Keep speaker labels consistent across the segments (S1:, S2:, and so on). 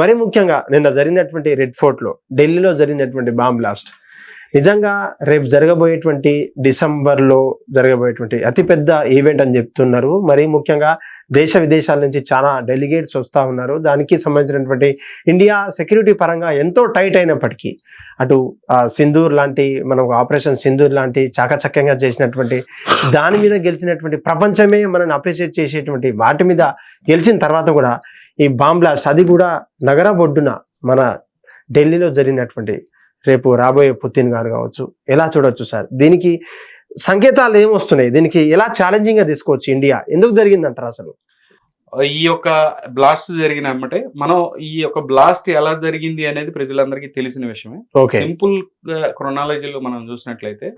S1: మరి ముఖ్యంగా నిన్న జరిగినటువంటి రెడ్ ఫోర్ట్లో ఢిల్లీలో జరిగినటువంటి బాంబ్ బ్లాస్ట్ నిజంగా రేపు జరగబోయేటువంటి డిసెంబర్లో జరగబోయేటువంటి అతిపెద్ద ఈవెంట్ అని చెప్తున్నారు. మరి ముఖ్యంగా దేశ విదేశాల నుంచి చాలా డెలిగేట్స్ వస్తూ ఉన్నారు. దానికి సంబంధించినటువంటి ఇండియా సెక్యూరిటీ పరంగా ఎంతో టైట్ అయినప్పటికీ అటు సింధూర్ లాంటి మనం ఆపరేషన్ సింధూర్ లాంటి చాకచక్యంగా చేసినటువంటి దాని మీద గెలిచినటువంటి ప్రపంచమే మనల్ని అప్రిషియేట్ చేసేటువంటి వాటి మీద గెలిచిన తర్వాత కూడా ఈ బాంబ్ బ్లాస్ట్ అది కూడా నగర బొడ్డున మన ఢిల్లీలో జరిగినటువంటి రేపు రాబోయే పుతిన్ గారు కావచ్చు. ఎలా చూడొచ్చు సార్? దీనికి సంకేతాలు ఏమొస్తున్నాయి దీనికి ఎలా ఛాలెంజింగ్గా తీసుకోవచ్చు ఇండియా? ఎందుకు జరిగిందంటారు అసలు?
S2: ఈ యొక్క బ్లాస్ట్ జరిగిన అమ్మటే మనం ఈ యొక్క బ్లాస్ట్ ఎలా జరిగింది అనేది ప్రజలందరికీ తెలిసిన విషయమే.
S1: ఓకే.
S2: సింపుల్ క్రొనాలజీలో మనం చూసినట్లయితే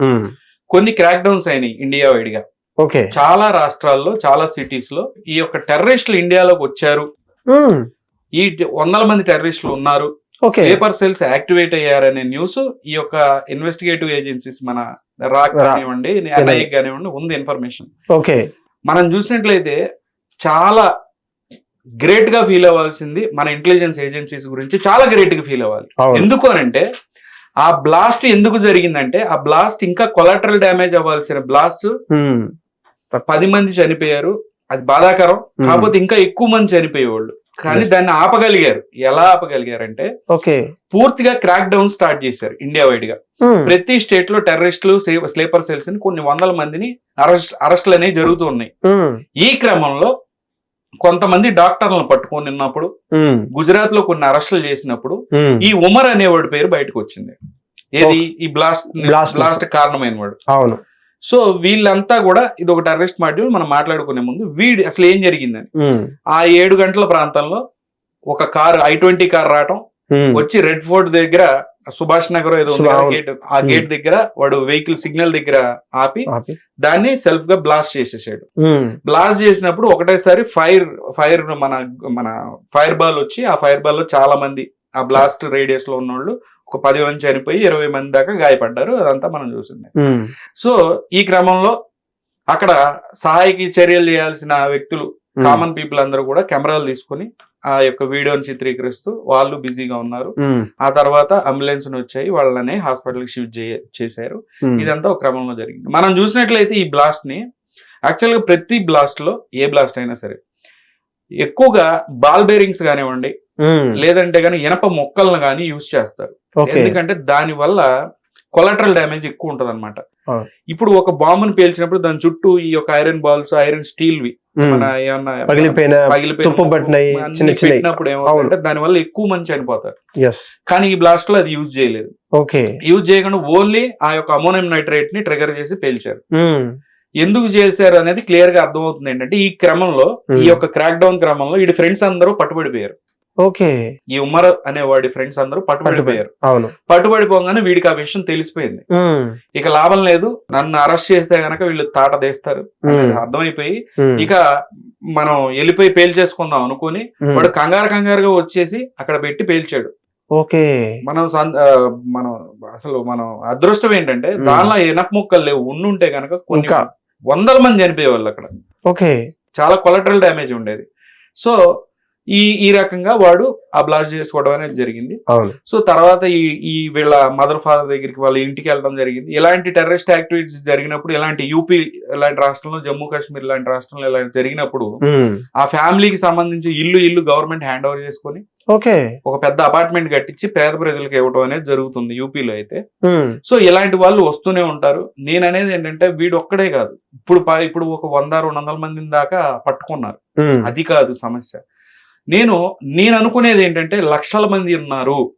S2: కొన్ని క్రాక్ డౌన్స్ అయినాయి ఇండియా వైడ్గా
S1: ఓకే.
S2: చాలా రాష్ట్రాల్లో చాలా సిటీస్లో ఈ యొక్క టెర్రరిస్టులు ఇండియాలోకి వచ్చారు. ఈ వందల మంది టెర్రరిస్టులు ఉన్నారు. పేపర్ సెల్స్ యాక్టివేట్ అయ్యారనే న్యూస్ ఈ యొక్క ఇన్వెస్టిగేటివ్ ఏజెన్సీస్ మన రాక్ కానివ్వండి ఎన్ఐఏ కానివ్వండి ఉంది ఇన్ఫర్మేషన్
S1: ఓకే
S2: మనం చూసినట్లయితే చాలా గ్రేట్గా ఫీల్ అవ్వాల్సింది మన ఇంటెలిజెన్స్ ఏజెన్సీస్ గురించి చాలా గ్రేట్గా ఫీల్ అవ్వాలి. ఎందుకు అనంటే ఆ బ్లాస్ట్ ఎందుకు జరిగిందంటే ఆ బ్లాస్ట్ ఇంకా కొలాటరల్ డ్యామేజ్ అవ్వాల్సిన బ్లాస్ట్
S1: ఉమ్,
S2: పది మంది చనిపోయారు. అది బాధాకరం. కాకపోతే ఇంకా ఎక్కువ మంది చనిపోయేవాళ్ళు. కానీ. దాన్ని ఆపగలిగారు. ఎలా ఆపగలిగారంటే
S1: ఓకే.
S2: పూర్తిగా క్రాక్ డౌన్ స్టార్ట్ చేశారు ఇండియా
S1: వైడ్గా
S2: ప్రతి స్టేట్లో టెర్రరిస్టులు స్లీపర్ సెల్స్ని కొన్ని వందల మందిని అరెస్ట్ అరెస్టులు అనేవి జరుగుతూ ఉన్నాయి. ఈ క్రమంలో కొంతమంది డాక్టర్లను పట్టుకొని ఉన్నప్పుడు గుజరాత్లో కొన్ని అరెస్టులు చేసినప్పుడు ఈ ఉమర్ అనేవాడి పేరు బయటకు వచ్చింది. ఏది? ఈ బ్లాస్ట్ బ్లాస్ట్ కారణమైన వాడు
S1: అవును.
S2: సో వీళ్ళంతా కూడా ఇది ఒక టెర్రరిస్ట్ మాడ్యూల్ మనం మాట్లాడుకునే ముందు వీడి అసలు ఏం జరిగిందని. ఆ ఏడు గంటల ప్రాంతంలో ఒక కారు ఐ ట్వంటీ కార్ రావటం వచ్చి రెడ్ ఫోర్ట్ దగ్గర సుభాష్ నగర్ ఏదో. గేట్ ఆ గేట్ దగ్గర వాడు వెహికల్ సిగ్నల్ దగ్గర ఆపి. దాన్ని సెల్ఫ్గా బ్లాస్ట్ చేసేసాడు. బ్లాస్ట్ చేసినప్పుడు ఒకటేసారి ఫైర్ ఫైర్ మన మన ఫైర్ బాల్ వచ్చి ఆ ఫైర్ బాల్లో చాలా మంది ఆ బ్లాస్ట్ రేడియస్లో ఉన్నోళ్ళు ఒక పది మంది చనిపోయి ఇరవై మంది దాకా గాయపడ్డారు. అదంతా మనం చూసింది. సో ఈ క్రమంలో అక్కడ సహాయకి చర్యలు చేయాల్సిన వ్యక్తులు కామన్ పీపుల్ అందరూ కూడా కెమెరాలు తీసుకొని ఆ యొక్క వీడియోని చిత్రీకరిస్తూ వాళ్ళు బిజీగా ఉన్నారు. ఆ తర్వాత అంబులెన్స్ వచ్చాయి వాళ్ళని హాస్పిటల్కి షిఫ్ట్ చేశారు. ఇదంతా ఒక క్రమంలో జరిగింది. మనం చూసినట్లయితే ఈ బ్లాస్ట్ని యాక్చువల్గా ప్రతి బ్లాస్ట్లో ఏ బ్లాస్ట్ అయినా సరే ఎక్కువగా బాల్ బేరింగ్స్ కానివ్వండి లేదంటే కానీ ఇనప మొక్కలను కానీ యూజ్ చేస్తారు. ఎందుకంటే దాని వల్ల కొలటరల్ డ్యామేజ్ ఎక్కువ ఉంటది అనమాట. ఇప్పుడు ఒక బాంబుని పేల్చినప్పుడు దాని చుట్టూ ఈ యొక్క ఐరన్ బాల్స్ ఐరన్ స్టీల్ వి పెట్టినప్పుడు దాని వల్ల ఎక్కువ మంది చనిపోతారు. కానీ ఈ బ్లాస్ట్లో అది యూజ్ చేయలేదు.
S1: ఓకే.
S2: యూజ్ చేయకుండా ఓన్లీ ఆ యొక్క అమోనియం నైట్రేట్ని ట్రిగర్ చేసి పేల్చారు. ఎందుకు చేశారు అనేది క్లియర్గా అర్థమవుతుంది ఏంటంటే ఈ క్రమంలో ఈ. యొక్క క్రాక్ డౌన్ క్రమంలో ఈ ఫ్రెండ్స్ అందరూ పట్టుబడిపోయారు.
S1: ఓకే.
S2: ఈ ఉమ్మర్ అనేవాడి ఫ్రెండ్స్ అందరూ పట్టుబడిపోయారు
S1: అవును.
S2: పట్టుబడిపోగానే వీడికి ఆ విషయం తెలిసిపోయింది. ఇక లాభం లేదు. నన్ను అరెస్ట్ చేస్తే గనక వీళ్ళు తాట తీస్తారు. అర్థమైపోయి ఇక మనం వెళ్ళిపోయి పేల్చేసుకుందాం అనుకుని వాడు కంగారు కంగారుగా వచ్చేసి అక్కడ పెట్టి పేల్చాడు.
S1: ఓకే.
S2: మనం మనం అసలు మనం అదృష్టం ఏంటంటే. దానిలో ఎనప ముక్కలు లేవు. ఉండుంటే గనక కొన్ని. వందల మంది చనిపోయేవాళ్ళు అక్కడ.
S1: ఓకే.
S2: చాలా కొలటరల్ డ్యామేజ్ ఉండేది. సో ఈ ఈ రకంగా వాడు ఆ బ్లాస్ట్ చేసుకోవడం అనేది జరిగింది. సో తర్వాత ఈ ఈ వీళ్ళ మదర్ ఫాదర్ దగ్గరికి వాళ్ళ ఇంటికి వెళ్ళడం జరిగింది. ఇలాంటి టెర్రరిస్ట్ యాక్టివిటీస్ జరిగినప్పుడు ఇలాంటి యూపీ ఇలాంటి రాష్ట్రంలో జమ్మూ కాశ్మీర్ ఇలాంటి రాష్ట్రంలో ఇలాంటి జరిగినప్పుడు ఆ ఫ్యామిలీకి సంబంధించి ఇల్లు ఇల్లు గవర్నమెంట్ హ్యాండ్ ఓవర్ చేసుకొని
S1: ఓకే.
S2: ఒక పెద్ద అపార్ట్మెంట్ కట్టించి పేద ప్రజలకు ఇవ్వడం అనేది జరుగుతుంది యూపీలో అయితే. సో ఇలాంటి వాళ్ళు వస్తూనే ఉంటారు. నేను అనేది ఏంటంటే వీడు ఒక్కడే కాదు. ఇప్పుడు ఇప్పుడు ఒక వంద రెండు వందల మందిని దాకా పట్టుకున్నారు. అది కాదు సమస్య. నేను నేను అనుకునేది ఏంటంటే లక్షల మంది ఉన్నారు.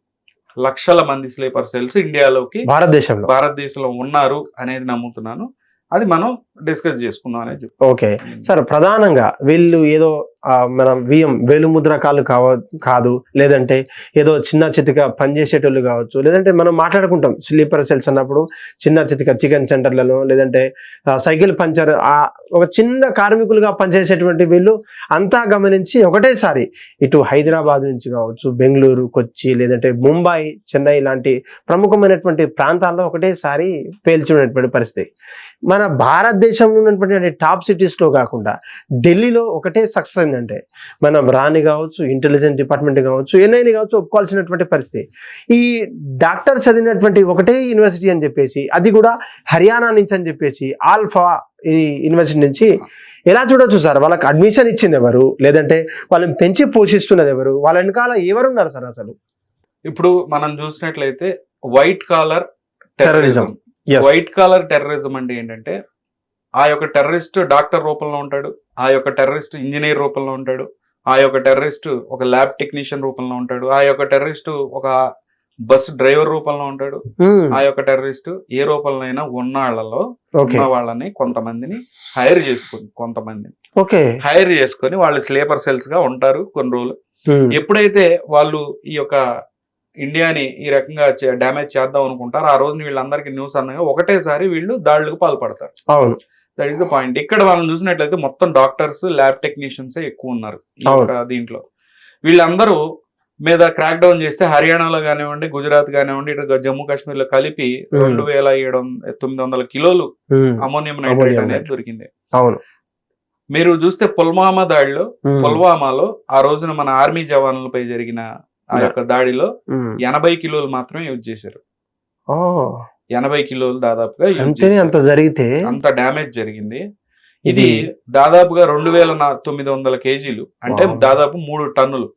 S2: లక్షల మంది స్లీపర్ సెల్స్ ఇండియాలోకి
S1: భారతదేశంలో.
S2: భారతదేశంలో ఉన్నారు అనేది నమ్ముతున్నాను. అది మనం డిస్కస్ చేసుకుందాం అనేది
S1: ఓకే. సార్ ప్రధానంగా వీళ్ళు ఏదో మనం విఎం వేలుముద్రకాలు కావ కాదు లేదంటే ఏదో చిన్న చితిక పనిచేసేటోళ్ళు కావచ్చు లేదంటే మనం మాట్లాడుకుంటాం స్లీపర్ సెల్స్ అన్నప్పుడు చిన్న చితిక చికెన్ సెంటర్లలో లేదంటే సైకిల్ పంచర్ ఆ ఒక చిన్న కార్మికులుగా పనిచేసేటువంటి వీళ్ళు అంతా గమనించి ఒకటేసారి ఇటు హైదరాబాద్ నుంచి కావచ్చు బెంగళూరు కొచ్చి లేదంటే ముంబై చెన్నై లాంటి ప్రముఖమైనటువంటి ప్రాంతాల్లో ఒకటేసారి పేల్చుకునేటువంటి పరిస్థితి. మన భారతదేశంలో ఉన్నటువంటి టాప్ సిటీస్లో కాకుండా ఢిల్లీలో ఒకటే సక్సెస్ అయిందంటే మనం రాని కావచ్చు ఇంటెలిజెన్స్ డిపార్ట్మెంట్ కావచ్చు ఎన్ఐని కావచ్చు ఒప్పుకోవాల్సినటువంటి పరిస్థితి. ఈ డాక్టర్ చదివినటువంటి ఒకటే యూనివర్సిటీ అని చెప్పేసి అది కూడా హర్యానా నుంచి అని చెప్పేసి ఆల్ఫా ఈ యూనివర్సిటీ నుంచి ఎలా చూడొచ్చు సార్? వాళ్ళకి అడ్మిషన్ ఇచ్చింది ఎవరు? లేదంటే వాళ్ళని పెంచి పోషిస్తున్నది ఎవరు? వాళ్ళ వెనకాల ఎవరున్నారు సార్ అసలు?
S2: ఇప్పుడు మనం చూసినట్లయితే white collar. Terrorism. White collar terrorism అంటే ఏంటంటే ఆ యొక్క టెర్రరిస్ట్ డాక్టర్ రూపంలో ఉంటాడు ఆ యొక్క టెర్రరిస్ట్ ఇంజనీర్ రూపంలో ఉంటాడు ఆ యొక్క టెర్రరిస్ట్ ఒక ల్యాబ్ టెక్నీషియన్ రూపంలో ఉంటాడు ఆ యొక్క టెర్రరిస్ట్ ఒక బస్ డ్రైవర్ రూపంలో ఉంటాడు
S1: Hmm.
S2: ఆ యొక్క టెర్రరిస్ట్ ఏ రూపంలో అయినా ఉన్న వాళ్ళలో
S1: ఓకే
S2: ఉన్న వాళ్ళని కొంతమందిని హైర్ చేసుకుని కొంతమందిని హైర్ చేసుకొని వాళ్ళు స్లీపర్ సెల్స్గా ఉంటారు కొన్ని రోజులు.
S1: Hmm.
S2: ఎప్పుడైతే వాళ్ళు ఈ యొక్క ఇండియాని ఈ రకంగా డ్యామేజ్ చేద్దాం అనుకుంటారు ఆ రోజు వీళ్ళందరికీ న్యూస్ అందగా ఒకటేసారి వీళ్ళు దాడులకు పాల్పడతారు.
S1: అవును.
S2: దట్ ఈస్ ద పాయింట్ ఇక్కడ మనం చూసినట్లయితే మొత్తం డాక్టర్స్ ల్యాబ్ టెక్నీషియన్స్ ఎక్కువ ఉన్నారు దీంట్లో వీళ్ళందరూ మీద క్రాక్ డౌన్ చేస్తే హర్యానాలో కానివ్వండి గుజరాత్ కానివ్వండి ఇటు జమ్మూ కాశ్మీర్లో కలిపి
S1: Hmm.
S2: రెండు వేల ఏడు తొమ్మిది వందల కిలోలు
S1: Hmm.
S2: అమోనియం నైట్రేట్ అనేది. దొరికింది
S1: అవును
S2: మీరు చూస్తే పుల్వామా దాడిలో
S1: Hmm.
S2: పుల్వామాలో ఆ రోజున మన ఆర్మీ జవాన్లపై జరిగిన ఆ. యొక్క దాడిలో. ఎనభై కిలోలు మాత్రమే యూజ్ చేశారు ఎనభై కిలోలు దాదాపుగా
S1: అంతేనే. అంత జరిగితే
S2: అంత డ్యామేజ్ జరిగింది. ఇది దాదాపుగా రెండు వేల తొమ్మిది వందల కేజీలు. అంటే. దాదాపు మూడు టన్నులు.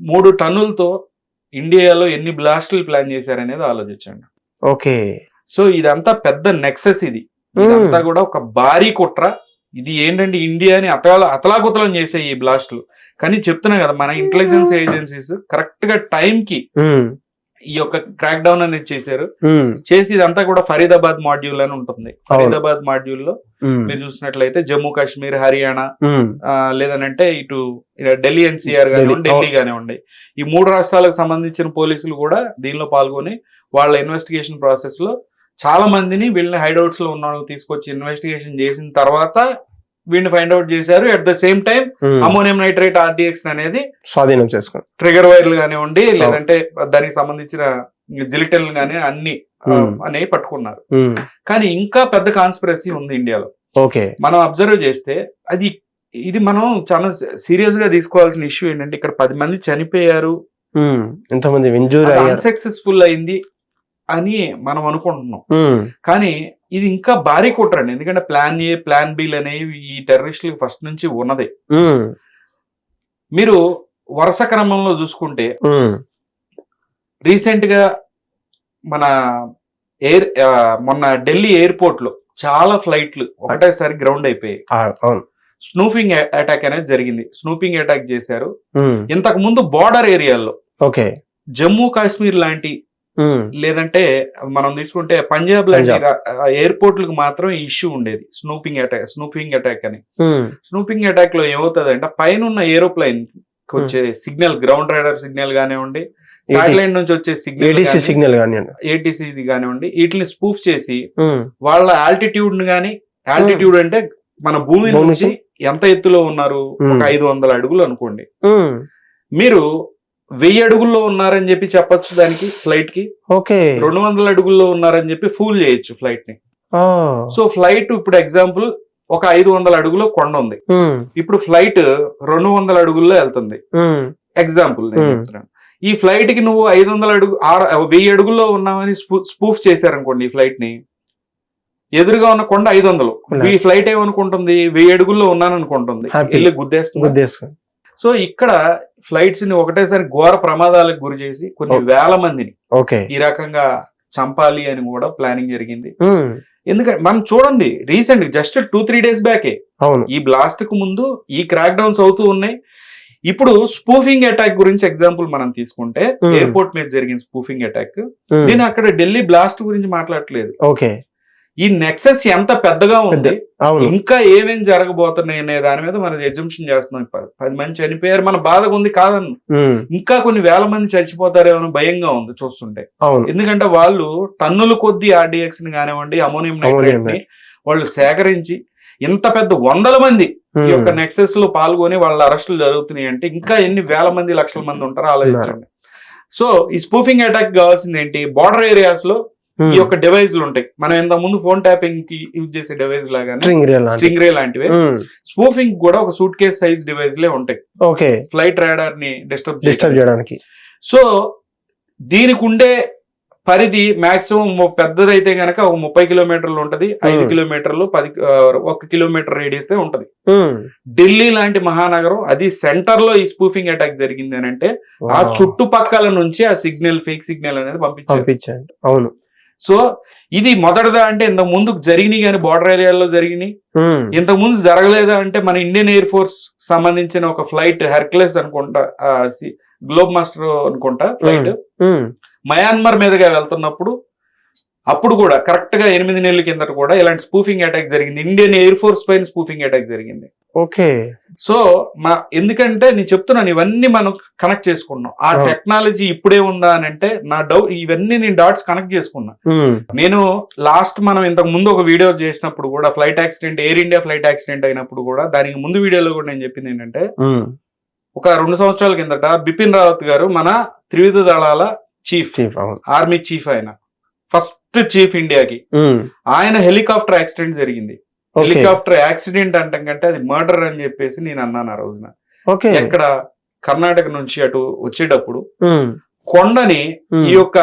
S2: మూడు టన్నులతో ఇండియాలో ఎన్ని బ్లాస్టులు ప్లాన్ చేశారనేది ఆలోచించండి.
S1: ఓకే.
S2: సో ఇదంతా పెద్ద నెక్సెస్ ఇది. ఇదంతా కూడా ఒక భారీ కుట్ర. ఇది ఏంటంటే ఇండియాని అతల అతలాకుతలం చేసే ఈ బ్లాస్టులు. కానీ చెప్తున్నా కదా మన ఇంటెలిజెన్స్ ఏజెన్సీస్ కరెక్ట్గా టైం కి. ఈ యొక్క క్రాక్ డౌన్ అనేది చేశారు. చేసి ఇదంతా కూడా ఫరీదాబాద్ మాడ్యూల్ అని ఉంటుంది ఫరీదాబాద్
S1: మాడ్యూల్లో.
S2: మీరు చూసినట్లయితే జమ్మూ కాశ్మీర్ హర్యానా లేదనంటే ఇటు ఢిల్లీ ఎన్సీఆర్ కానివ్వండి
S1: ఢిల్లీ.
S2: ఢిల్లీ కానివ్వండి ఈ మూడు రాష్ట్రాలకు సంబంధించిన పోలీసులు కూడా దీనిలో పాల్గొని వాళ్ళ ఇన్వెస్టిగేషన్ ప్రాసెస్లో చాలా మందిని వీళ్ళని హైడౌట్స్లో ఉన్న వాళ్ళని తీసుకొచ్చి ఇన్వెస్టిగేషన్ చేసిన తర్వాత వీళ్ళని ఫైండ్ అవుట్ చేశారు at the same time
S1: Hmm.
S2: Ammonium nitrate RDX అనేది
S1: స్వాధీనం చేసుకోండి
S2: ట్రిగర్ వైర్లు కానివ్వండి లేదంటే దానికి సంబంధించిన జిలిటల్ కానీ అన్ని
S1: Hmm.
S2: అనేవి పట్టుకున్నారు
S1: Hmm.
S2: కానీ ఇంకా పెద్ద కాన్స్పిరసీ ఉంది ఇండియాలో
S1: ఓకే
S2: మనం అబ్జర్వ్ చేస్తే అది ఇది మనం చాలా సీరియస్గా తీసుకోవాల్సిన ఇష్యూ ఏంటంటే ఇక్కడ పది మంది చనిపోయారు
S1: Hmm. ఇంజూర్ అయ్యారు
S2: అన్సక్సెస్ఫుల్ అయింది అని మనం అనుకుంటున్నాం
S1: Hmm.
S2: కానీ ఇది ఇంకా భారీ కుట్రండి ఎందుకంటే ప్లాన్ ఏ ప్లాన్ బిల్ అనేవి ఈ టెర్రరిస్టులకు ఫస్ట్ నుంచి ఉన్నదే. మీరు వరుస క్రమంలో చూసుకుంటే. రీసెంట్గా మన ఎయిర్ మొన్న ఢిల్లీ ఎయిర్పోర్ట్లో చాలా ఫ్లైట్లు ఒకటేసారి గ్రౌండ్ అయిపోయాయి స్నూఫింగ్ అటాక్ అనేది జరిగింది స్నూపింగ్ అటాక్ చేశారు. ఇంతకు ముందు బార్డర్ ఏరియాల్లో
S1: ఓకే
S2: జమ్మూ కాశ్మీర్ లాంటి. లేదంటే మనం తీసుకుంటే పంజాబ్ లాంటి. ఎయిర్పోర్ట్లకు మాత్రం ఇష్యూ ఉండేది స్నూపింగ్ అటాక్ స్నూపింగ్ అటాక్ అని. స్నూపింగ్ అటాక్లో ఏమవుతుంది అంటే పైన ఉన్న ఏరోప్లైన్ వచ్చే సిగ్నల్ గ్రౌండ్ రైడర్ సిగ్నల్ కానివ్వండి శాటిలైట్ నుంచి వచ్చే సిగ్నల్
S1: సిగ్నల్
S2: ఏటీసీ కానివ్వండి వీటిని స్పూఫ్ చేసి. వాళ్ళ ఆల్టిట్యూడ్ని గాని ఆల్టిట్యూడ్ అంటే మన భూమి నుంచి ఎంత ఎత్తులో ఉన్నారు ఒక. ఐదు వందల అడుగులు అనుకోండి. మీరు వెయ్యి అడుగుల్లో ఉన్నారని చెప్పి చెప్పొచ్చు దానికి ఫ్లైట్కి
S1: ఓకే
S2: రెండు వందల అడుగుల్లో ఉన్నారని చెప్పి ఫూల్ చేయొచ్చు
S1: ఫ్లైట్ని.
S2: సో ఫ్లైట్ ఇప్పుడు ఎగ్జాంపుల్ ఒక ఐదు వందల అడుగులో కొండ ఉంది. ఇప్పుడు ఫ్లైట్ రెండు వందల అడుగుల్లో వెళ్తుంది. ఎగ్జాంపుల్ నేను. చెప్తున్నాను ఈ ఫ్లైట్కి నువ్వు ఐదు వందల అడుగు ఆరు వెయ్యి అడుగుల్లో ఉన్నావని స్పూఫ్ చేశారనుకోండి ఈ ఫ్లైట్ని ఎదురుగా ఉన్న కొండ ఐదు వందలు. ఈ ఫ్లైట్ ఏమనుకుంటుంది వెయ్యి అడుగుల్లో ఉన్నాను అనుకుంటుంది. వెళ్ళి గుద్దేస్తుంది సో ఇక్కడ ఫ్లైట్స్ని ఒకటేసారి ఘోర ప్రమాదాలకు గురి చేసి కొన్ని. వేల మందిని ఈ రకంగా చంపాలి అని కూడా ప్లానింగ్ జరిగింది. ఎందుకంటే మనం చూడండి recent just two three days బ్యాకే ఈ బ్లాస్ట్కు ముందు ఈ క్రాక్ డౌన్స్ అవుతూ ఉన్నాయి ఇప్పుడు స్పూఫింగ్ అటాక్ గురించి ఎగ్జాంపుల్ మనం తీసుకుంటే. ఎయిర్పోర్ట్ మీద జరిగిన స్పూఫింగ్ అటాక్. నేను అక్కడ ఢిల్లీ బ్లాస్ట్ గురించి మాట్లాడట్లేదు
S1: ఓకే
S2: ఈ నెక్సెస్ ఎంత పెద్దగా ఉంది? ఇంకా ఏమేం జరగబోతున్నాయి అనే దాని మీద మనం ఎగ్జంప్షన్ చేస్తున్నాం. పది మంది చనిపోయారు. మన బాధగా ఉంది కాదన్న. ఇంకా కొన్ని వేల మంది చచ్చిపోతారేమో భయంగా ఉంది చూస్తుంటే. ఎందుకంటే వాళ్ళు టన్నుల కొద్ది ఆర్డిఎక్స్ని కానివ్వండి అమోనియం నైట్రేట్. ని వాళ్ళు సేకరించి ఇంత పెద్ద వందల మంది ఈ. యొక్క నెక్సెస్లో పాల్గొని వాళ్ళ అరెస్టులు జరుగుతున్నాయి అంటే ఇంకా ఎన్ని వేల మంది లక్షల మంది ఉంటారో ఆలోచించండి. సో ఈ స్పూఫింగ్ అటాక్ కావాల్సింది ఏంటి? బార్డర్
S1: ఏరియాస్లో.
S2: ఈ యొక్క డివైజ్లు ఉంటాయి. మనం ఇంత ముందు ఫోన్ ట్యాపింగ్కి యూజ్ చేసే డివైజ్ లాగానే
S1: స్ట్రింగ్
S2: రే లాంటివి. స్పూఫింగ్ కూడా ఒక సూట్ కేస్ సైజ్ డివైస్ లే ఉంటాయి.
S1: ఓకే.
S2: ఫ్లైట్ రాడార్ని డిస్టర్బ్
S1: డిస్టర్బ్ చేయడానికి.
S2: సో దీనికి ఉండే పరిధి మాక్సిమం పెద్దదైతే గనక ఒక ముప్పై కిలోమీటర్లు ఉంటది. ఐదు. కిలోమీటర్లు పది ఒక కిలోమీటర్ రేడియస్ ఉంటది. ఢిల్లీ లాంటి మహానగరం అది సెంటర్లో ఈ స్పూఫింగ్ అటాక్ జరిగింది అని అంటే ఆ. చుట్టుపక్కల నుంచి ఆ సిగ్నల్ ఫేక్ సిగ్నల్ అనేది పంపించారు.
S1: అవును.
S2: సో ఇది మొదటిదా అంటే ఇంతకు ముందు జరిగినాయి కానీ బార్డర్ ఏరియాలో జరిగినాయి. ఇంతకు ముందు జరగలేదా అంటే మన ఇండియన్ ఎయిర్ ఫోర్స్ సంబంధించిన ఒక ఫ్లైట్ హెర్క్లెస్ అనుకుంటా గ్లోబ్ మాస్టర్ అనుకుంటా ఫ్లైట్. మయాన్మర్ మీదుగా వెళ్తున్నప్పుడు అప్పుడు కూడా కరెక్ట్గా ఎనిమిది నెలల కిందట కూడా ఇలాంటి స్పూఫింగ్ అటాక్ జరిగింది. ఇండియన్ ఎయిర్ ఫోర్స్ పైన స్పూఫింగ్ అటాక్ జరిగింది.
S1: ఓకే.
S2: సో మా ఎందుకంటే నేను చెప్తున్నాను ఇవన్నీ మనం కనెక్ట్ చేసుకున్నాం. ఆ. టెక్నాలజీ ఇప్పుడే ఉందా అని అంటే నా డౌట్ ఇవన్నీ నేను డాట్స్ కనెక్ట్ చేసుకున్నా. నేను లాస్ట్ మనం ఇంతకు ముందు ఒక వీడియో చేసినప్పుడు కూడా flight accident air India flight accident అయినప్పుడు కూడా దానికి ముందు వీడియోలో కూడా నేను చెప్పింది ఏంటంటే. ఒక రెండు సంవత్సరాల కిందట బిపిన్ రావత్ గారు మన త్రివిధ దళాల చీఫ్ ఆర్మీ చీఫ్ ఆయన. ఫస్ట్ చీఫ్ ఇండియాకి. ఆయన హెలికాప్టర్ యాక్సిడెంట్ జరిగింది. హెలికాప్టర్ యాక్సిడెంట్ అంటాం కంటే అది మర్డర్ అని చెప్పేసి నేను అన్నాను ఆ రోజున.
S1: ఓకే.
S2: ఎక్కడ? కర్ణాటక నుంచి అటు వచ్చేటప్పుడు. కొండని. ఈ యొక్క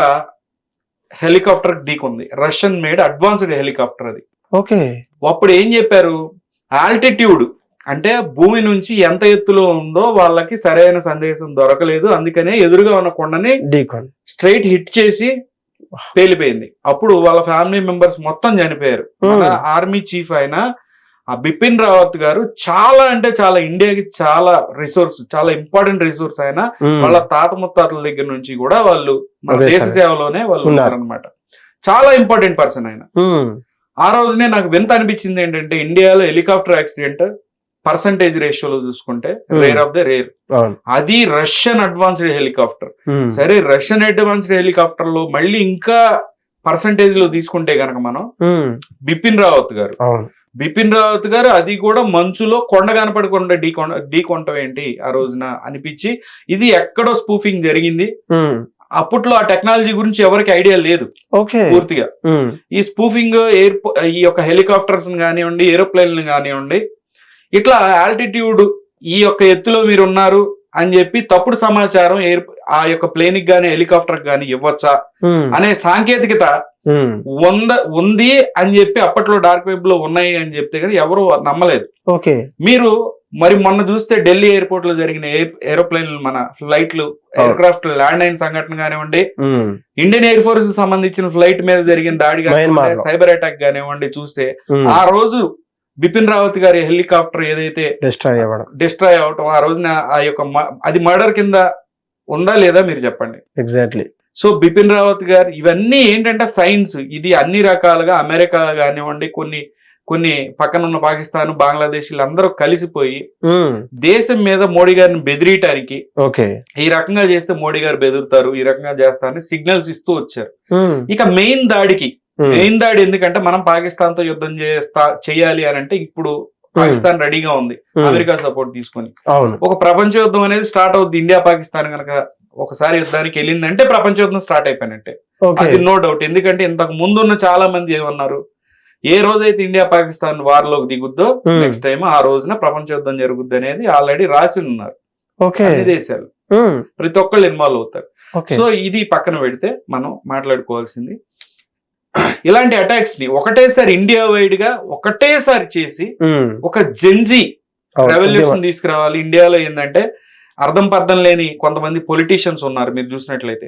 S2: హెలికాప్టర్ ఢీకొంది. రష్యన్ మేడ్ అడ్వాన్స్డ్ హెలికాప్టర్ అది.
S1: ఓకే.
S2: అప్పుడు ఏం చెప్పారు? ఆల్టిట్యూడ్ అంటే భూమి నుంచి ఎంత ఎత్తులో ఉందో వాళ్ళకి సరైన సందేశం దొరకలేదు. అందుకనే ఎదురుగా ఉన్న కొండని స్ట్రైట్ హిట్ చేసి పేలిపోయింది అప్పుడు వాళ్ళ ఫ్యామిలీ మెంబర్స్ మొత్తం చనిపోయారు. ఆర్మీ చీఫ్ అయిన ఆ బిపిన్ రావత్ గారు చాలా అంటే చాలా ఇండియాకి చాలా రిసోర్స్ చాలా ఇంపార్టెంట్ రిసోర్స్
S1: Hmm.
S2: వాళ్ళ తాత ముత్తాతల దగ్గర నుంచి కూడా వాళ్ళు మన దేశ. సేవలోనే వాళ్ళు
S1: ఉన్నారు.
S2: ఉన్నారనమాట చాలా ఇంపార్టెంట్ పర్సన్ ఆయన. ఆ రోజునే నాకు వింత అనిపించింది ఏంటంటే ఇండియాలో హెలికాప్టర్ యాక్సిడెంట్ పర్సంటేజ్ రేషియోలో చూసుకుంటే. రేర్ ఆఫ్ ద రేర్ అది రష్యన్ అడ్వాన్స్డ్ హెలికాప్టర్. సరే రష్యన్ అడ్వాన్స్డ్ హెలికాప్టర్లో మళ్ళీ ఇంకా పర్సంటేజ్లో తీసుకుంటే గనక మనం
S1: Hmm.
S2: బిపిన్ రావత్ గారు బిపిన్ రావత్ గారు అది కూడా మంచులో కొండ కనపడకుండా ఢీ కొండ ఢీ కొంట ఏంటి ఆ రోజున అనిపించి ఇది ఎక్కడో స్పూఫింగ్ జరిగింది
S1: Hmm.
S2: అప్పట్లో ఆ టెక్నాలజీ గురించి ఎవరికి ఐడియా లేదు పూర్తిగా
S1: Hmm.
S2: ఈ స్పూఫింగ్ ఎయిర్ ఈ యొక్క హెలికాప్టర్స్ కానివ్వండి ఏరోప్లేన్ కానివ్వండి ఇట్లా ఆల్టిట్యూడ్ ఈ యొక్క ఎత్తులో మీరు ఉన్నారు అని చెప్పి తప్పుడు సమాచారం ఎయిర్ ఆ యొక్క ప్లేన్కి గానీ హెలికాప్టర్ గానీ ఇవ్వచ్చా. అనే సాంకేతికత
S1: Hmm.
S2: ఉంద ఉంది అని చెప్పి అప్పట్లో డార్క్ వెబ్లో ఉన్నాయి అని చెప్తే కానీ ఎవరు నమ్మలేదు
S1: ఓకే
S2: మీరు మరి మొన్న చూస్తే ఢిల్లీ ఎయిర్పోర్ట్లో జరిగిన ఏరోప్లేన్ మన ఫ్లైట్లు ఎయిర్ క్రాఫ్ట్ ల్యాండ్ అయిన సంఘటన కానివ్వండి. ఇండియన్ ఎయిర్ ఫోర్స్ సంబంధించిన ఫ్లైట్ మీద జరిగిన దాడి కానివ్వండి. సైబర్ అటాక్ కానివ్వండి చూస్తే. ఆ రోజు బిపిన్ రావత్ గారి హెలికాప్టర్ ఏదైతే
S1: డిస్ట్రాయ్ అవ్వడం.
S2: డిస్ట్రాయ్ అవటం ఆ రోజున ఆ యొక్క అది మర్డర్ కింద ఉందా లేదా మీరు చెప్పండి.
S1: ఎగ్జాక్ట్లీ
S2: సో బిపిన్ రావత్ గారు ఇవన్నీ ఏంటంటే సైన్స్ ఇది అన్ని రకాలుగా అమెరికా కానివ్వండి కొన్ని కొన్ని పక్కన ఉన్న పాకిస్తాన్ బంగ్లాదేశ్ అందరూ కలిసిపోయి దేశం మీద మోడీ గారిని బెదిరియటానికి
S1: ఓకే
S2: ఈ రకంగా చేస్తే మోడీ గారు బెదురుతారు ఈ రకంగా చేస్తారని సిగ్నల్స్ ఇస్తూ వచ్చారు.
S1: Hmm.
S2: ఇక మెయిన్ దాడికి
S1: Hmm.
S2: మెయిన్ దాడి ఎందుకంటే మనం పాకిస్తాన్తో యుద్ధం చేస్తా చేయాలి అని అంటే ఇప్పుడు పాకిస్తాన్ రెడీగా ఉంది
S1: Hmm.
S2: అమెరికా సపోర్ట్ తీసుకొని. ఒక ప్రపంచ యుద్ధం అనేది స్టార్ట్ అవుద్ది ఇండియా పాకిస్తాన్ కనుక ఒకసారి యుద్ధానికి వెళ్ళిందంటే ప్రపంచ యుద్ధం స్టార్ట్ అయిపోయినట్టే. అది నో డౌట్ ఎందుకంటే ఇంతకు ముందున్న చాలా మంది ఏమన్నారు? ఏ రోజైతే ఇండియా పాకిస్తాన్ వార్లోకి దిగుద్దో
S1: Hmm.
S2: నెక్స్ట్ టైం ఆ రోజున ప్రపంచ యుద్ధం జరుగుద్ది అనేది ఆల్రెడీ రాసి ఉన్నారు. అన్ని దేశాలు.
S1: Hmm.
S2: ప్రతి ఒక్కళ్ళు ఇన్వాల్వ్ అవుతారు. సో ఇది పక్కన పెడితే మనం మాట్లాడుకోవాల్సింది. ఇలాంటి అటాక్స్ని ఒకటేసారి ఇండియా వైడ్గా ఒకటేసారి చేసి. ఒక జెన్జీ. రెవల్యూషన్ తీసుకురావాలి ఇండియాలో ఏంటంటే అర్థం పర్థం లేని కొంతమంది పొలిటీషియన్స్ ఉన్నారు మీరు చూసినట్లయితే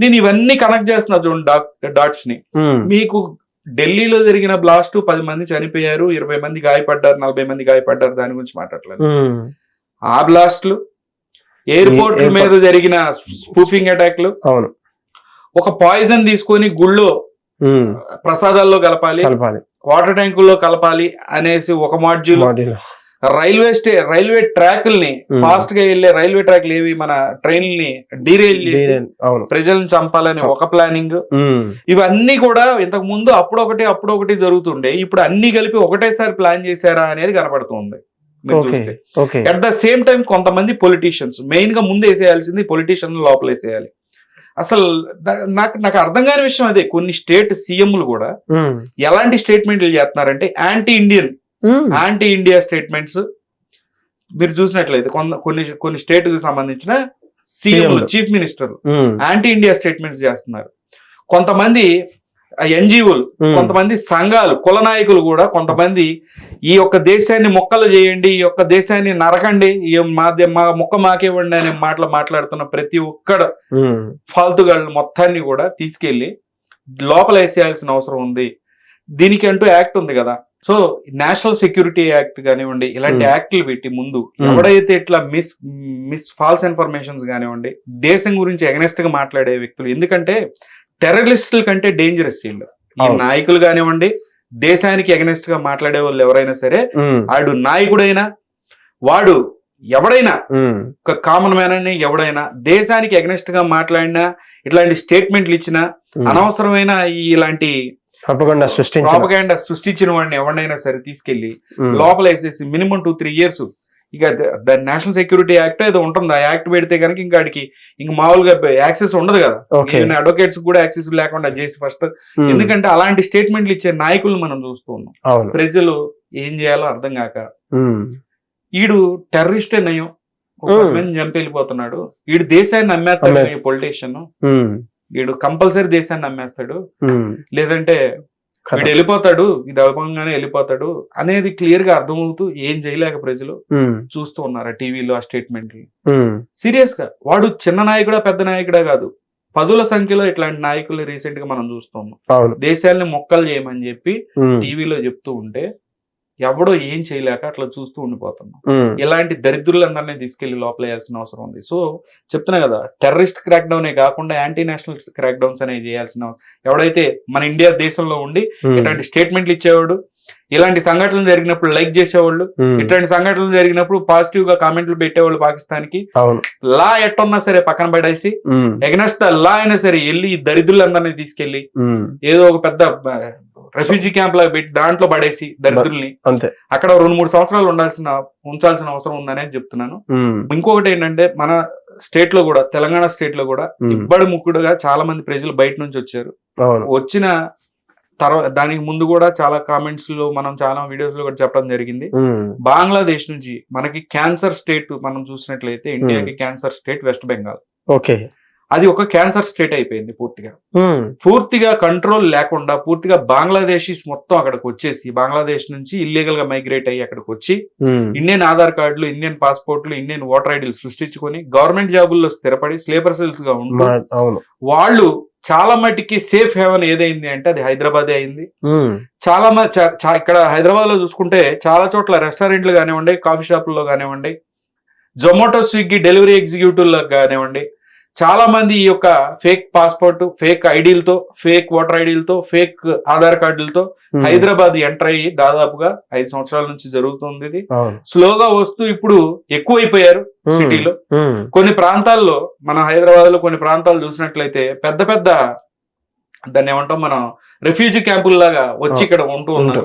S2: నేను ఇవన్నీ కనెక్ట్ చేస్తున్నా చూడండి డాక్-
S1: డాట్స్ని.
S2: మీకు ఢిల్లీలో జరిగిన బ్లాస్ట్ పది మంది చనిపోయారు ఇరవై మంది గాయపడ్డారు నలభై మంది గాయపడ్డారు దాని గురించి మాట్లాడలేదు. ఆ బ్లాస్ట్లు ఎయిర్పోర్ట్. మీద జరిగిన స్పూఫింగ్ అటాక్లు
S1: అవును
S2: ఒక పాయిజన్ తీసుకొని గుళ్ళో. ప్రసాదాల్లో కలపాలి
S1: కలపాలి.
S2: వాటర్ ట్యాంకుల్లో కలపాలి అనేసి ఒక మాడ్యూల్ రైల్వే స్టే రైల్వే ట్రాక్ల్ని. ఫాస్ట్గా వెళ్ళే రైల్వే ట్రాక్లు ఏవి? మన ట్రైన్లని డీరైల్ చేసి ప్రజలను చంపాలని ఒక ప్లానింగ్. ఇవన్నీ కూడా ఇంతకు ముందు అప్పుడొకటి అప్పుడొకటి జరుగుతుండే. ఇప్పుడు అన్ని కలిపి ఒకటేసారి ప్లాన్ చేశారా అనేది
S1: okay
S2: at the same time కొంతమంది పొలిటీషియన్స్ మెయిన్గా ముందు వేసేయాల్సింది పొలిటీషియన్ లోపల వేసేయాలి అసలు నాకు నాకు అర్థం కాని విషయం అదే. కొన్ని స్టేట్ సీఎంలు కూడా ఎలాంటి స్టేట్మెంట్లు చేస్తున్నారంటే anti Indian anti India statements మీరు చూసినట్లయితే కొన్న- కొన్ని కొన్ని స్టేట్కి సంబంధించిన సీఎంలు. Chief minister anti India statements చేస్తున్నారు. కొంతమంది ఎన్జిఓలు కొంతమంది సంఘాలు కుల నాయకులు కూడా కొంతమంది ఈ యొక్క దేశాన్ని మొక్కలు చేయండి ఈ యొక్క దేశాన్ని నరకండి ఈ మా మొక్క మాకేవ్వండి అనే మాటలు మాట్లాడుతున్న ప్రతి ఒక్కడ
S1: ఉమ్,
S2: ఫాల్తుగాళ్ళ మొత్తాన్ని కూడా తీసుకెళ్ళి లోపల వేసేయాల్సిన అవసరం ఉంది దీనికి అంటూ యాక్ట్ ఉంది కదా సో నేషనల్ సెక్యూరిటీ యాక్ట్ కానివ్వండి ఇలాంటి. యాక్ట్లు పెట్టి ముందు. ఎవడైతే ఇట్లా మిస్ మిస్ ఫాల్స్ ఇన్ఫర్మేషన్స్ కానివ్వండి దేశం గురించి ఎగనెస్ట్గా మాట్లాడే వ్యక్తులు ఎందుకంటే టెర్రరిస్టుల కంటే డేంజరస్ వీళ్ళు ఈ. నాయకులు కానివ్వండి దేశానికి ఎగనెస్ట్గా మాట్లాడే వాళ్ళు ఎవరైనా సరే వాడు నాయకుడైనా వాడు ఎవడైనా ఒక కామన్ మ్యాన్ అని ఎవడైనా దేశానికి ఎగనెస్ట్గా మాట్లాడినా ఇట్లాంటి స్టేట్మెంట్లు ఇచ్చినా. అనవసరమైన ఇలాంటి
S1: సృష్టించిన
S2: వాడిని ఎవరినైనా సరే
S1: తీసుకెళ్ళి
S2: లోపల వేసేసి మినిమం టూ త్రీ ఇయర్స్ ఇక దాని నేషనల్ సెక్యూరిటీ యాక్ట్ ఏదో ఉంటుంది. ఆ యాక్ట్ పెడితే కనుక ఇంకా ఆడికి ఇంక మామూలుగా యాక్సెస్ ఉండదు కదా. అడ్వకేట్స్ కూడా యాక్సెస్ లేకుండా చేసి ఫస్ట్ ఎందుకంటే అలాంటి స్టేట్మెంట్లు ఇచ్చే నాయకులు మనం చూస్తూ ఉన్నాం. ప్రజలు ఏం చేయాలో అర్థం కాక ఈడు టెర్రరిస్టే నయం. చంపి వెళ్ళిపోతున్నాడు. ఈడు దేశాన్ని అమ్మేస్తాడు పొలిటీషియన్ వీడు కంపల్సరీ దేశాన్ని అమ్మేస్తాడు లేదంటే. వీడు వెళ్ళిపోతాడు ఇది అవ్వగానే వెళ్ళిపోతాడు అనేది క్లియర్గా అర్థమవుతూ ఏం చేయలేక ప్రజలు చూస్తూ ఉన్నారు ఆ టీవీలో ఆ స్టేట్మెంట్లు
S1: ఉమ్,
S2: సీరియస్గా వాడు చిన్న నాయకుడా పెద్ద నాయకుడా కాదు. పదుల సంఖ్యలో ఇట్లాంటి నాయకులు రీసెంట్గా మనం చూస్తున్నాం దేశాన్ని మొక్కలు చేయమని చెప్పి టీవీలో చెప్తూ ఉంటే ఎవడో ఏం చేయలేక అట్లా చూస్తూ ఉండిపోతున్నాం. ఇలాంటి దరిద్రులందరినీ తీసుకెళ్ళి లోపల వేయాల్సిన అవసరం ఉంది. సో చెప్తున్నా కదా టెర్రరిస్ట్ క్రాక్ డౌనే కాకుండా యాంటీ నేషనల్ క్రాక్ డౌన్స్ అనేవి చేయాల్సిన ఎవడైతే మన ఇండియా దేశంలో ఉండి
S1: ఉమ్,
S2: ఇట్లాంటి స్టేట్మెంట్లు ఇచ్చేవాడు ఇలాంటి సంఘటనలు జరిగినప్పుడు లైక్ చేసేవాళ్ళు ఇట్లాంటి సంఘటనలు జరిగినప్పుడు పాజిటివ్గా కామెంట్లు పెట్టేవాళ్ళు
S1: పాకిస్తాన్కి
S2: లా ఎట్టున్నా సరే పక్కన పడేసి ఎగనెస్ట్ లా అయినా సరే వెళ్ళి ఈ దరిద్రులందరినీ
S1: తీసుకెళ్ళి
S2: ఏదో ఒక పెద్ద రెఫ్యూజీ క్యాంప్ లాగా పెట్టి దాంట్లో పడేసి దరిద్రుల్ని.
S1: అంతే.
S2: అక్కడ రెండు మూడు సంవత్సరాలు ఉండాల్సిన ఉంచాల్సిన అవసరం ఉందనే చెప్తున్నాను. ఇంకొకటి ఏంటంటే మన స్టేట్లో కూడా తెలంగాణ స్టేట్లో కూడా ఇబ్బడి ముక్కుడుగా చాలా మంది ప్రజలు బయట నుంచి వచ్చారు. వచ్చిన తర్వాత దానికి ముందు కూడా చాలా కామెంట్స్లో మనం చాలా వీడియోస్లో కూడా చెప్పడం జరిగింది. బంగ్లాదేశ్ నుంచి మనకి క్యాన్సర్ స్టేట్ మనం చూసినట్లయితే ఇండియాకి cancer state West Bengal
S1: okay.
S2: అది ఒక క్యాన్సర్ స్టేట్ అయిపోయింది పూర్తిగా. పూర్తిగా కంట్రోల్ లేకుండా పూర్తిగా బంగ్లాదేశీస్ మొత్తం అక్కడికి వచ్చేసి బంగ్లాదేశ్ నుంచి ఇల్లీగల్గా మైగ్రేట్ అయ్యి అక్కడికి వచ్చి ఇండియన్ ఆధార్ కార్డులు ఇండియన్ పాస్పోర్ట్లు ఇండియన్ ఓటర్ ఐడీలు సృష్టించుకొని గవర్నమెంట్ జాబుల్లో స్థిరపడి స్లీపర్ సెల్స్గా ఉంటూ
S1: మా- అవును.
S2: వాళ్ళు చాలా మటుకి సేఫ్ హెవెన్ ఏదైంది అంటే అది హైదరాబాదే అయింది. చాలా మంది ఇక్కడ హైదరాబాద్లో చూసుకుంటే చాలా చోట్ల రెస్టారెంట్లు కానివ్వండి కాఫీ షాపుల్లో కానివ్వండి జొమాటో స్విగ్గీ డెలివరీ ఎగ్జిక్యూటివ్లో కానివ్వండి చాలా మంది ఈ యొక్క ఫేక్ పాస్పోర్ట్ ఫేక్ ఐడీలతో ఫేక్ ఓటర్ ఐడీలతో ఫేక్ ఆధార్ కార్డులతో
S1: ఉమ్,
S2: హైదరాబాద్ ఎంటర్ అయ్యి దాదాపుగా ఐదు సంవత్సరాల నుంచి జరుగుతుంది ఇది. స్లోగా వస్తూ ఇప్పుడు ఎక్కువైపోయారు
S1: ఉమ్,
S2: సిటీలో.
S1: ఉమ్,
S2: కొన్ని ప్రాంతాల్లో మన హైదరాబాద్లో కొన్ని ప్రాంతాలు చూసినట్లయితే పెద్ద పెద్ద దాన్ని ఏమంటాం మనం రెఫ్యూజీ క్యాంపుల్లాగా వచ్చి ఇక్కడ ఉంటూ ఉన్నారు.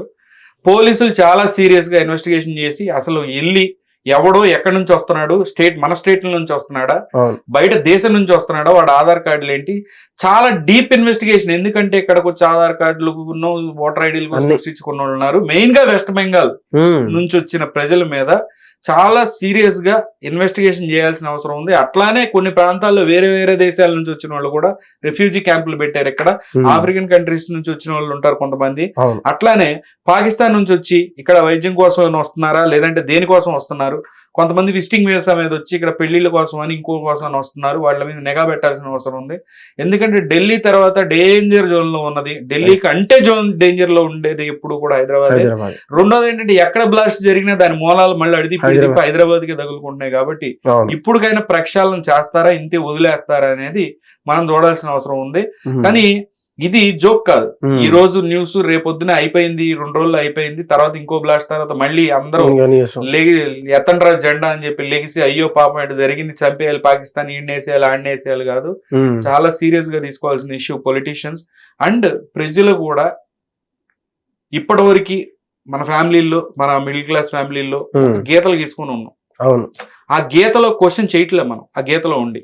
S2: పోలీసులు చాలా సీరియస్గా ఇన్వెస్టిగేషన్ చేసి అసలు వెళ్ళి ఎవడో ఎక్కడి నుంచి వస్తున్నాడు? స్టేట్ మన స్టేట్ నుంచి వస్తున్నాడా? బయట దేశం నుంచి వస్తున్నాడా? వాడు ఆధార్ కార్డులు ఏంటి? చాలా డీప్ ఇన్వెస్టిగేషన్. ఎందుకంటే ఇక్కడికి వచ్చి ఆధార్ కార్డులు ఓటర్ ఐడీలు. సృష్టించుకున్న వాళ్ళు ఉన్నారు. మెయిన్గా వెస్ట్ బెంగాల్ నుంచి వచ్చిన ప్రజల మీద చాలా సీరియస్గా ఇన్వెస్టిగేషన్ చేయాల్సిన అవసరం ఉంది. అట్లానే కొన్ని ప్రాంతాల్లో వేరే వేరే దేశాల నుంచి వచ్చిన వాళ్ళు కూడా రెఫ్యూజీ క్యాంపులు పెట్టారు ఇక్కడ. ఆఫ్రికన్ కంట్రీస్ నుంచి వచ్చిన వాళ్ళు ఉంటారు కొంతమంది. అట్లానే పాకిస్తాన్ నుంచి వచ్చి ఇక్కడ వైద్యం కోసం వస్తున్నారా? లేదంటే దేనికోసం వస్తున్నారు? కొంతమంది విజిటింగ్ వీసా మీద వచ్చి ఇక్కడ పెళ్ళిళ్ళ కోసం అని ఇంకో కోసం అని వస్తున్నారు. వాళ్ళ మీద నిఘా పెట్టాల్సిన అవసరం ఉంది. ఎందుకంటే ఢిల్లీ తర్వాత డేంజర్ జోన్లో ఉన్నది. ఢిల్లీకి అంటే జోన్ డేంజర్లో ఉండేది ఎప్పుడు కూడా హైదరాబాద్. రెండోది ఏంటంటే ఎక్కడ బ్లాస్ట్ జరిగినా దాని మూలాలు మళ్ళీ అడిది
S1: హైదరాబాద్.
S2: హైదరాబాద్కి తగులుకుంటున్నాయి కాబట్టి ఇప్పుడుకైనా ప్రక్షాళన చేస్తారా ఇంతే వదిలేస్తారా అనేది మనం చూడాల్సిన అవసరం ఉంది. కానీ ఇది జోక్ కాదు. ఈ రోజు న్యూస్ రేపొద్దున అయిపోయింది రెండు రోజులు అయిపోయింది తర్వాత ఇంకో బ్లాస్ట్ తర్వాత మళ్ళీ అందరూ ఎత్తండ్రా జెండా అని చెప్పి లెగిసి అయ్యో పాపం ఇటు జరిగింది చంపేయాలి పాకిస్తాన్ ఈడేసేయాలి ఆడనేసేయాలి కాదు. చాలా సీరియస్గా తీసుకోవాల్సిన ఇష్యూ పొలిటీషియన్స్ అండ్ ప్రజలు కూడా ఇప్పటివరకు మన ఫ్యామిలీల్లో మన మిడిల్ క్లాస్ ఫ్యామిలీల్లో గీతలు గీసుకొని ఉన్నాం.
S1: అవును.
S2: ఆ గీతలో క్వశ్చన్ చేయట్లే మనం ఆ గీతలో ఉండి.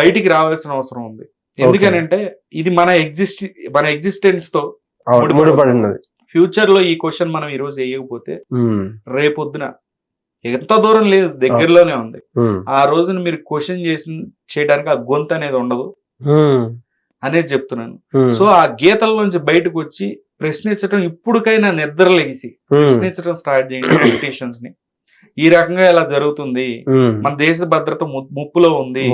S2: బయటికి రావాల్సిన అవసరం ఉంది. ఎందుకనంటే ఇది మన ఎగ్జిస్ట్ మన ఎగ్జిస్టెన్స్తో ఫ్యూచర్లో ఈ క్వశ్చన్ మనం ఈ రోజు వేయకపోతే రేపొద్దున ఎంత దూరం లేదు దగ్గరలోనే ఉంది. ఆ రోజున మీరు క్వశ్చన్ చేసి చేయడానికి ఆ గొంతు అనేది ఉండదు. అనేది చెప్తున్నాను. సో ఆ గీతల నుంచి బయటకు వచ్చి ప్రశ్నించడం ఇప్పుడుకైనా నిద్ర లేసి
S1: ఉమ్,
S2: ప్రశ్నించడం స్టార్ట్ చేయండి పొలిటీషియన్స్ని. ఈ రకంగా ఇలా జరుగుతుంది. మన దేశ భద్రత ముప్పులో ఉంది.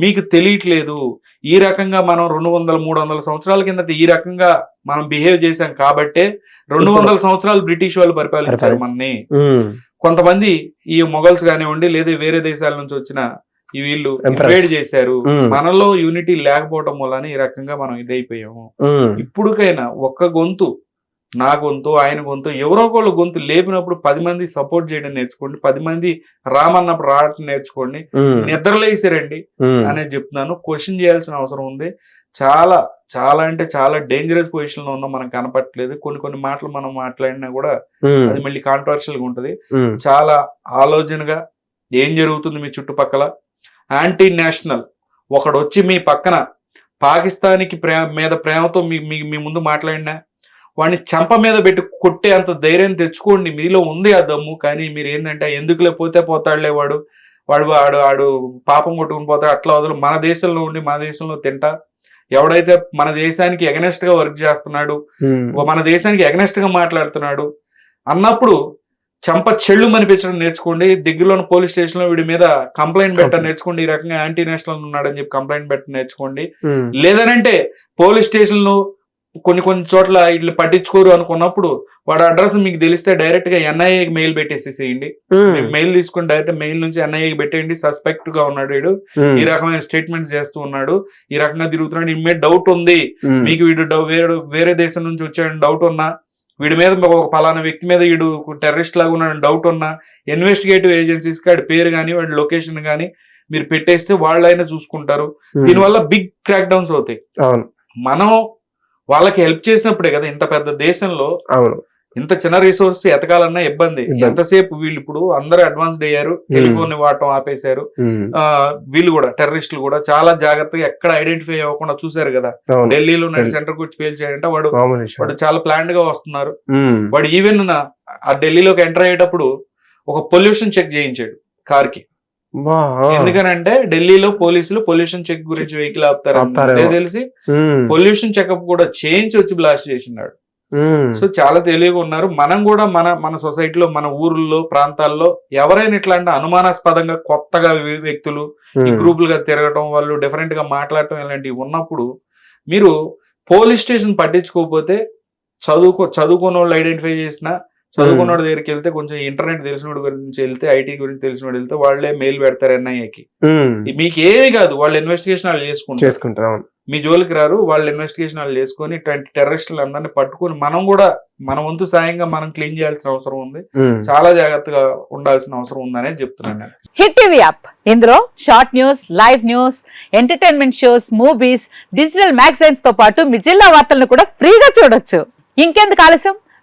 S2: మీకు తెలియట్లేదు. ఈ రకంగా మనం రెండు వందల మూడు వందల సంవత్సరాల కిందట ఈ రకంగా మనం బిహేవ్ చేశాం కాబట్టే రెండు వందల సంవత్సరాలు బ్రిటిష్ వాళ్ళు పరిపాలించారు
S1: పరిపాలి-
S2: మనని. కొంతమంది ఈ మొఘల్స్ కానివ్వండి లేదా వేరే దేశాల నుంచి వచ్చిన ఈ వీళ్ళు. ఇన్వైడ్ చేశారు. మనలో యూనిటీ లేకపోవడం వల్ల ఈ రకంగా మనం ఇదైపోయాము. ఇప్పుడుకైనా ఒక్క గొంతు నా గొంతు ఆయన గొంతు ఎవరో ఒకళ్ళు గొంతు లేపినప్పుడు పది మంది సపోర్ట్ చేయడం నేర్చుకోండి పది మంది రామన్నప్పుడు రావటం నేర్చుకోండి నిద్రలేసారండి అనేది చెప్తున్నాను. క్వశ్చన్ చేయాల్సిన అవసరం ఉంది. చాలా చాలా అంటే చాలా డేంజరస్ పొజిషన్లో ఉన్నాం మనకు కనపట్లేదు కొన్ని కొన్ని మాటలు మనం మాట్లాడినా కూడా అది మళ్ళీ కాంట్రవర్షియల్గా ఉంటది. చాలా ఆలోచనగా ఏం జరుగుతుంది మీ చుట్టుపక్కల? యాంటీ నేషనల్ ఒకడు వచ్చి మీ పక్కన పాకిస్తాన్కి ప్రేమ మీద ప్రేమతో మీ మీ ముందు మాట్లాడినా వాడిని చంప మీద పెట్టి కొట్టే అంత ధైర్యం తెచ్చుకోండి. మీలో ఉంది ఆ దమ్ము. కానీ మీరు ఏంటంటే ఎందుకులే పోతే పోతాడులే వాడు. వాడు వాడు వాడు పాపం కొట్టుకుని పోతాడు. అట్లా వదలు మన దేశంలో ఉండి మన దేశంలో తింటా. ఎవడైతే మన దేశానికి ఎగనెస్ట్గా వర్క్ చేస్తున్నాడు మన దేశానికి ఎగనెస్ట్గా మాట్లాడుతున్నాడు అన్నప్పుడు చంప చెళ్ళు అనిపించడం నేర్చుకోండి. దగ్గరలోని పోలీస్ స్టేషన్లో వీడి మీద కంప్లైంట్ పెట్టడం. నేర్చుకోండి. ఈ రకంగా యాంటీ నేషనల్ ఉన్నాడని చెప్పి కంప్లైంట్ పెట్టడం నేర్చుకోండి. లేదనంటే పోలీస్ స్టేషన్లు కొన్ని కొన్ని చోట్ల ఇట్లా పట్టించుకోరు అనుకున్నప్పుడు వాడు అడ్రస్ మీకు తెలిస్తే డైరెక్ట్గా ఎన్ఐఏకి మెయిల్ పెట్టేసేసేయండి. మెయిల్ తీసుకుని డైరెక్ట్ మెయిల్ నుంచి ఎన్ఐఏకి పెట్టేయండి. సస్పెక్ట్గా ఉన్నాడు వీడు. ఈ రకమైన స్టేట్మెంట్స్ చేస్తూ ఉన్నాడు. ఈ రకంగా తిరుగుతున్నాడు. ఈ మీద డౌట్ ఉంది మీకు వీడు వేరే వేరే దేశం నుంచి వచ్చాడని డౌట్ ఉన్నా వీడి మీద ఒక పలానా వ్యక్తి మీద వీడు టెర్రరిస్ట్ లాగా ఉన్నాడని డౌట్ ఉన్నా ఇన్వెస్టిగేటివ్ ఏజెన్సీస్కి వాడి పేరు కానీ వాడి లొకేషన్ కానీ మీరు పెట్టేస్తే వాళ్ళైనా చూసుకుంటారు. దీనివల్ల బిగ్ క్రాక్ డౌన్స్ అవుతాయి మనం వాళ్ళకి హెల్ప్ చేసినప్పుడే కదా ఇంత పెద్ద దేశంలో
S1: అవును.
S2: ఇంత చిన్న రిసోర్స్ ఎతకాలన్నా ఇబ్బంది. ఎంతసేపు వీళ్ళు ఇప్పుడు అందరూ అడ్వాన్స్డ్ అయ్యారు టెలిఫోన్ వాడటం ఆపేశారు. వీళ్ళు కూడా టెర్రరిస్టులు కూడా చాలా జాగ్రత్తగా ఎక్కడ ఐడెంటిఫై అవ్వకుండా చూశారు కదా. ఢిల్లీలో
S1: ఢిల్లీ.
S2: సెంటర్ వచ్చి పేల్చాడంటే వాడు
S1: మామూలు విషయం.
S2: వాడు చాలా ప్లాన్డ్గా వస్తున్నారు. వాడు ఈవెన్ ఆ ఢిల్లీలోకి ఎంటర్ అయ్యేటప్పుడు ఒక పొల్యూషన్ చెక్ చేయించాడు
S1: కార్కి.
S2: ఎందుకనంటే ఢిల్లీలో పోలీసులు పొల్యూషన్ చెక్ గురించి వెహికల్ ఆపుతారు. తెలిసి పొల్యూషన్ చెకప్ కూడా చేయించి వచ్చి బ్లాస్ట్ చేసినాడు. సో చాలా తెలివిగా ఉన్నారు. మనం కూడా మన మన సొసైటీలో మన ఊర్లో ప్రాంతాల్లో ఎవరైనా ఇట్లాంటి అనుమానాస్పదంగా కొత్తగా వ్య- వ్యక్తులు ఈ గ్రూపులుగా తిరగటం వాళ్ళు డిఫరెంట్గా మాట్లాడటం ఇలాంటివి ఉన్నప్పుడు మీరు పోలీస్ స్టేషన్ పట్టించుకోకపోతే చదువుకో చదువుకున్న వాళ్ళు ఐడెంటిఫై చేసిన చదువుకున్న వాడి దగ్గరికి వెళ్తే కొంచెం ఇంటర్నెట్ తెలిసిన వాడి గురించి వెళ్తే ఐటీ గురించి తెలిసిన వాడు వెళ్తే వాళ్ళే మెయిల్ పెడతారు ఎన్ఐఏకి. మీకు ఏమీ కాదు వాళ్ళు ఇన్వెస్టిగేషన్ వాళ్ళు చేసుకుంటారు. మీ జోలికి రారు వాళ్ళు ఇన్వెస్టిగేషన్ వాళ్ళు చేసుకొని ఇట్లాంటి టెర్రరిస్టులు అందరినీ పట్టుకొని మనం కూడా మన వంతు సాయంగా మనం క్లీన్ చేయాల్సిన అవసరం ఉంది. చాలా జాగ్రత్తగా ఉండాల్సిన అవసరం ఉందనే చెప్తున్నాను నేను.
S3: Hit TV app. ఇందులో short news live news entertainment shows movies digital మ్యాగజైన్స్తో పాటు మీ జిల్లా వార్తలను కూడా ఫ్రీగా చూడొచ్చు. ఇంకెందుకు ఆలస్యం?